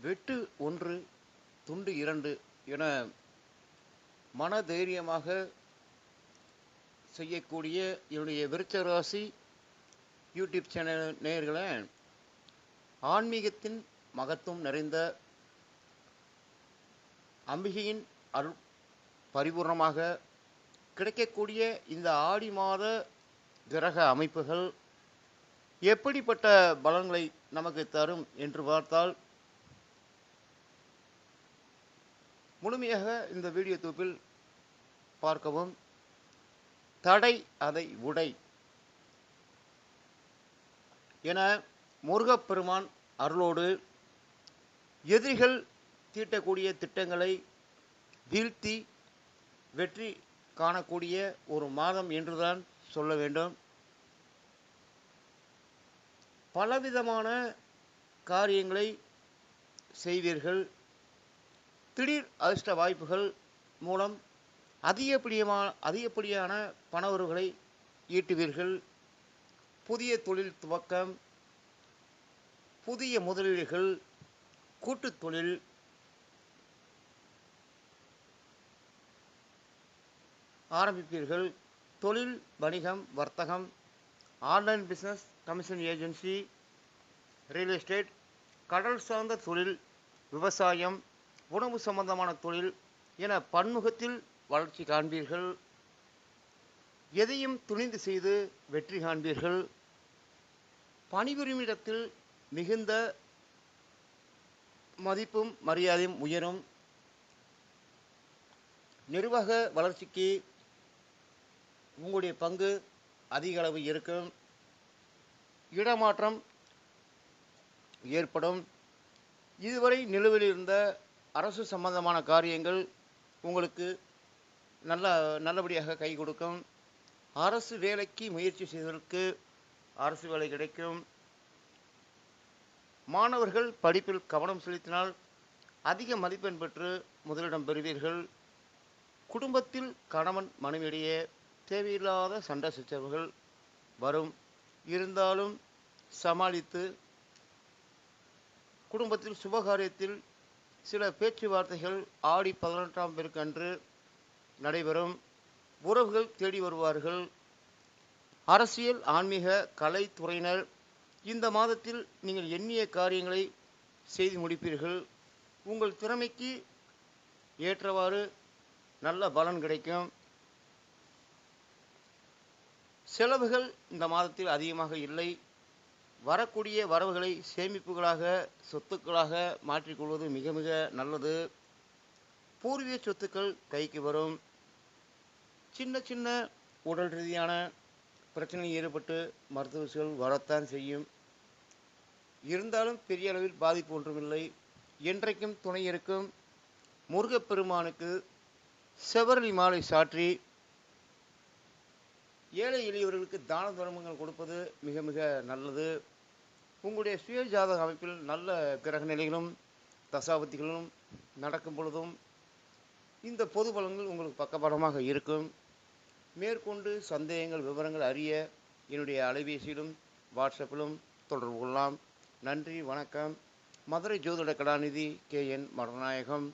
வெட்டு ஒன்று துண்டு இரண்டு என மனதைரியமாக செய்யக்கூடிய என்னுடைய விருச்ச ராசி யூடியூப் சேனல் நேயர்களை ஆன்மீகத்தின் மகத்துவம் நிறைந்த அம்பிகையின் அருள் பரிபூர்ணமாக கிடைக்கக்கூடிய இந்த ஆடி மாத கிரக அமைப்புகள் எப்படிப்பட்ட பலன்களை நமக்கு தரும் என்று பார்த்தால் முழுமையாக இந்த வீடியோ தொகுப்பில் பார்க்கவும். தடை அதை உடை. என முருகப்பெருமான் அருளோடு எதிரிகள் தீட்டக்கூடிய திட்டங்களை வீழ்த்தி வெற்றி காணக்கூடிய ஒரு மாதம் என்றுதான் சொல்ல வேண்டும். பலவிதமான காரியங்களை செய்வீர்கள். திடீர் அதிர்ஷ்ட வாய்ப்புகள் மூலம் அதிகப்படியமான அதிகப்படியான பணவர்களை ஈட்டுவீர்கள். புதிய தொழில் துவக்கம் புதிய முதலீடுகள் கூட்டுத் தொழில் ஆரம்பிப்பீர்கள். தொழில் வணிகம் வர்த்தகம் online business commission agency real estate கடல் சார்ந்த தொழில் விவசாயம் உணவு சம்பந்தமான தொழில் என பன்முகத்தில் வளர்ச்சி காண்பீர்கள். எதையும் துணிந்து செய்து வெற்றி காண்பீர்கள். பணிபுரியும் இடத்தில் மிகுந்த மதிப்பும் மரியாதையும் உயரும். நிர்வாக வளர்ச்சிக்கு உங்களுடைய பங்கு அதிக அளவு இருக்கும். இடமாற்றம் ஏற்படும். இதுவரை நிலுவையில் இருந்த அரசு சம்பந்தமான காரியங்கள் உங்களுக்கு நல்ல நல்லபடியாக கை கொடுக்கும். அரசு வேலைக்கு முயற்சி செய்வதற்கு அரசு வேலை கிடைக்கும். மாணவர்கள் படிப்பில் கவனம் செலுத்தினால் அதிக மதிப்பெண் பெற்று முதலிடம் பெறுவீர்கள். குடும்பத்தில் கணவன் மனைவியிடையே தேவையில்லாத சண்டை சச்சரவுகள் வரும். இருந்தாலும் சமாளித்து குடும்பத்தில் சுபகாரியத்தில் சில பேச்சுவார்த்தைகள் ஆடி பதினெட்டாம் பெருக்கன்று நடைபெறும். உறவுகள் தேடி வருவார்கள். அரசியல் ஆன்மீக கலைத்துறையினர் இந்த மாதத்தில் நீங்கள் எண்ணிய காரியங்களை செய்து முடிப்பீர்கள். உங்கள் திறமைக்கு ஏற்றவாறு நல்ல பலன் கிடைக்கும். செலவுகள் இந்த மாதத்தில் அதிகமாக இல்லை. வரக்கூடிய வரவுகளை சேமிப்புகளாக சொத்துக்களாக மாற்றிக்கொள்வது மிக மிக நல்லது. பூர்வீக சொத்துக்கள் கைக்கு வரும். சின்ன சின்ன உடல் ரீதியான பிரச்சனையில் ஈடுபட்டு மருத்துவ செலவு வரத்தான் செய்யும். இருந்தாலும் பெரிய அளவில் பாதிப்பு ஒன்றுமில்லை. என்றைக்கும் துணை இருக்கும் முருகப்பெருமானுக்கு செவரளி மாலை சாற்றி ஏழை எளியவர்களுக்கு தான தர்மங்கள் கொடுப்பது மிக மிக நல்லது. உங்களுடைய சுய ஜாதக அமைப்பில் நல்ல கிரக நிலைகளும் தசாபத்திகளும் நடக்கும் பொழுதும் இந்த பொது பலன்கள் உங்களுக்கு பக்கபலமாக இருக்கும். மேற்கொண்டு சந்தேகங்கள் விவரங்கள் அறிய என்னுடைய அலைபேசியிலும் வாட்ஸ்அப்பிலும் தொடர்பு கொள்ளலாம். நன்றி வணக்கம். மதுரை ஜோதிட கலாநிதி கே என் மரநாயகம்